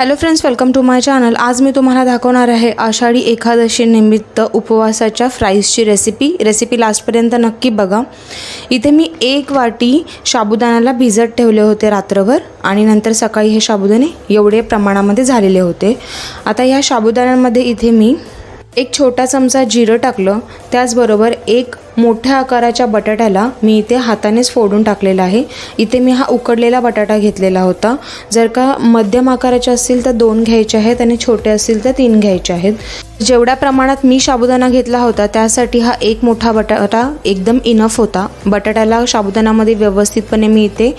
Hello friends welcome to my channel आज मी तुम्हाला दाखवणार आहे आषाढी एकादशी निमित्त उपवासाच्या फ्राईजची रेसिपी रेसिपी लास्टपर्यंत नक्की बघा. इथे मी एक वाटी साबुदाण्याला भिजत ठेवले होते रात्रभर आणि नंतर सकाळी हे साबुदाणे एवढे प्रमाणामध्ये झालेले होते. आता ह्या साबुदाण्यांमध्ये इथे मी एक छोटा चमचा जिरं टाकलं. त्याचबरोबर एक मोठ्या आकाराच्या बटाट्याला मी इथे हातानेच फोडून टाकलेला आहे. इथे मी हा उकडलेला बटाटा घेतलेला होता. जर का मध्यम आकाराचे असतील तर दोन घ्यायचे आहेत आणि छोटे असतील तर तीन घ्यायचे आहेत. जेवढ्या प्रमाणात मी साबुदाणा घेतला होता त्यासाठी हा एक मोठा बटाटा एकदम इनफ होता. बटाट्याला शाबुदानामध्ये व्यवस्थितपणे मी इथे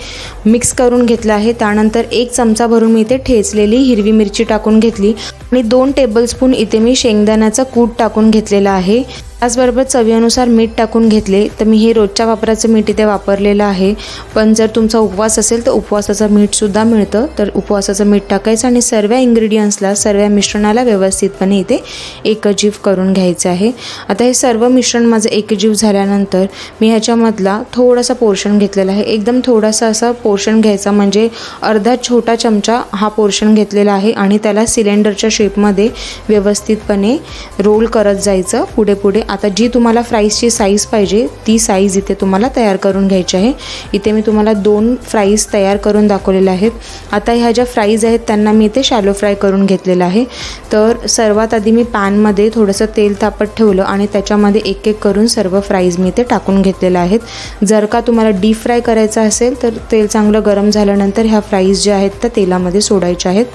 मिक्स करून घेतला आहे. त्यानंतर एक चमचा भरून मी इथे ठेचलेली हिरवी मिरची टाकून घेतली आणि दोन टेबलस्पून इथे मी शेंगदाण्याचं कूट टाकून घेतलेला आहे. त्याचबरोबर चवीनुसार मीठ टाकून घेतले. तर मी हे रोजच्या वापराचं मीठ इथे वापरलेलं आहे. पण जर तुमचा उपवास असेल तर उपवासाचं मीठसुद्धा मिळतं. तर उपवासाचं मीठ टाकायचं आणि सर्व इन्ग्रेडियंट्सला सर्व मिश्रणाला व्यवस्थितपणे इथे एकजीव करून घ्यायचं आहे. आता हे सर्व मिश्रण माझं एकजीव झाल्यानंतर मी ह्याच्यामधला थोडासा पोर्शन घेतलेला आहे. एकदम थोडासा असा पोर्शन घ्यायचा म्हणजे अर्धा छोटा चमचा हा पोर्शन घेतलेला आहे आणि त्याला सिलेंडरच्या शेपमध्ये व्यवस्थितपणे रोल करत जायचं पुढे पुढे. आता जी तुम्हाला फ्राईजची साईज पाहिजे ती साईज इथे तुम्हाला तयार करून घ्यायची आहे. इथे मी तुम्हाला दोन फ्राईज तयार करून दाखवलेल्या आहेत. आता ह्या ज्या फ्राईज आहेत त्यांना मी इथे शॅलो फ्राय करून घेतलेलं आहे. तर सर्वात आधी मी पॅनमध्ये थोडंसं तेल तापत ठेवलं आणि त्याच्यामध्ये एक एक करून सर्व फ्राईज मी ते टाकून घेतलेलं आहेत. जर का तुम्हाला डीप फ्राय करायचं असेल तर तेल चांगलं गरम झाल्यानंतर ह्या फ्राईज ज्या आहेत त्या तेलामध्ये सोडायच्या आहेत.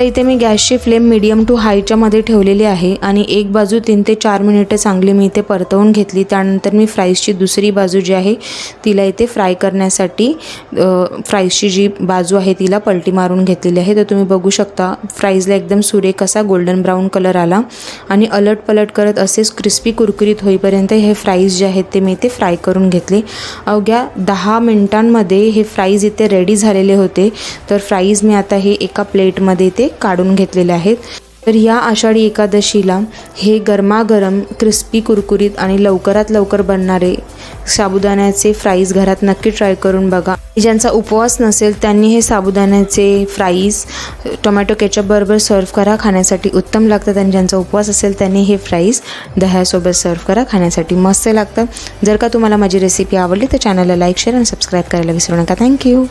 इथे मी गॅसची फ्लेम मिडियम टू हायच्या मध्ये ठेवलेली आहे आणि एक बाजू तीन ते चार मिनिटं चांगली मी इथे परतवून घेतली. त्यानंतर मी फ्राईजची दुसरी बाजू जी आहे तिला इथे फ्राय करण्यासाठी फ्राईजची जी बाजू आहे तिला पलटी मारून घेतलेली आहे. तर तुम्ही बघू शकता फ्राईजला एकदम सुरेख असा गोल्डन ब्राऊन कलर आला. आणि अलट पलट करत असेच क्रिस्पी कुरकुरीत होईपर्यंत हे फ्राईज जे आहेत ते मी इथे फ्राय करून घेतले. अवघ्या दहा मिनिटांमध्ये हे फ्राईज इथे रेडी झालेले होते. तर फ्राईज मी आता हे एका प्लेटमध्ये इथे काढून घेतलेले आहेत. तर या आषाढी एकादशीला हे गरमागरम क्रिस्पी कुरकुरीत आणि लवकरात लवकर बनणारे साबुदाण्याचे फ्राईज घरात नक्की ट्राय करून बघा. ज्यांचा उपवास नसेल त्यांनी हे साबुदाण्याचे फ्राईज टोमॅटो केचपबरोबर सर्व्ह करा खाण्यासाठी. उत्तम लागतात आणि ज्यांचा उपवास असेल त्यांनी हे फ्राईज दह्यासोबत सर्व्ह करा खाण्यासाठी. मस्त लागतं. जर का तुम्हाला माझी रेसिपी आवडली तर चॅनलला लाईक शेअर आणि सबस्क्राईब करायला विसरू नका. थँक्यू